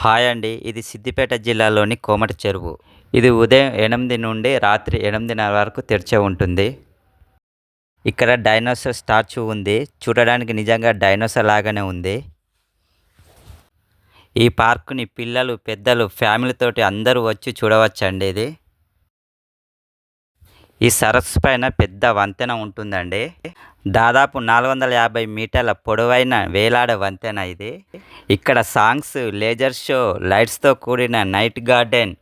Hi అండి. ఇది సిద్దిపేట జిల్లాలోని కోమటి చెరువు. ఇది ఉదయం ఎనిమిది నుండి రాత్రి ఎనిమిదిన్నర వరకు తెరిచే ఉంటుంది. ఇక్కడ డైనోసార్ స్టాచ్యూ ఉంది. చూడడానికి నిజంగా డైనోసార్ లాగానే ఉంది. ఈ పార్కుని పిల్లలు పెద్దలు ఫ్యామిలీతోటి అందరూ వచ్చి చూడవచ్చండి ఇది. ఈ సరస్సు పైన పెద్ద వంతెన ఉంటుందండి. దాదాపు నాలుగు వందల యాభై మీటర్ల పొడవైన వేలాడ వంతెన ఇది. ఇక్కడ సాంగ్స్ లేజర్ షో లైట్స్తో కూడిన నైట్ గార్డెన్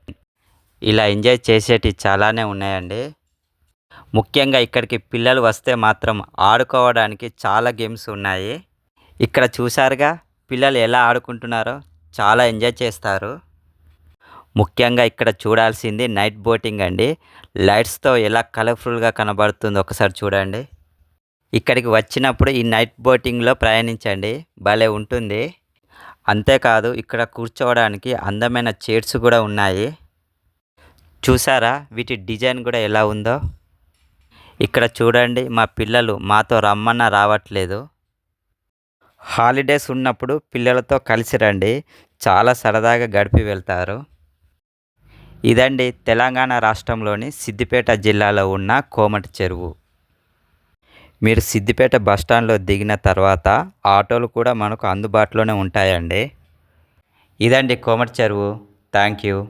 ఇలా ఎంజాయ్ చేసేటి చాలానే ఉన్నాయండి. ముఖ్యంగా ఇక్కడికి పిల్లలు వస్తే మాత్రం ఆడుకోవడానికి చాలా గేమ్స్ ఉన్నాయి. ఇక్కడ చూసారుగా పిల్లలు ఎలా ఆడుకుంటున్నారో చాలా ఎంజాయ్ చేస్తారు. ముఖ్యంగా ఇక్కడ చూడాల్సింది నైట్ బోటింగ్ అండి. లైట్స్తో ఎలా కలర్ఫుల్గా కనబడుతుందో ఒకసారి చూడండి. ఇక్కడికి వచ్చినప్పుడు ఈ నైట్ బోటింగ్లో ప్రయాణించండి. భలే ఉంటుంది. అంతేకాదు ఇక్కడ కూర్చోవడానికి అందమైన చైర్స్ కూడా ఉన్నాయి. చూసారా వీటి డిజైన్ కూడా ఎలా ఉందో? ఇక్కడ చూడండి మా పిల్లలు మాతో రమ్మన్నా రావట్లేదు. హాలిడేస్ ఉన్నప్పుడు పిల్లలతో కలిసి రండి. చాలా సరదాగా గడిపి వెళ్తారు. ఇదండి తెలంగాణ రాష్ట్రంలోని సిద్దిపేట జిల్లాలో ఉన్న కోమటి చెరువు. మీరు సిద్దిపేట బస్టాండ్లో దిగిన తర్వాత ఆటోలు కూడా మనకు అందుబాటులోనే ఉంటాయండి. ఇదండి కోమటి చెరువు. Thank you.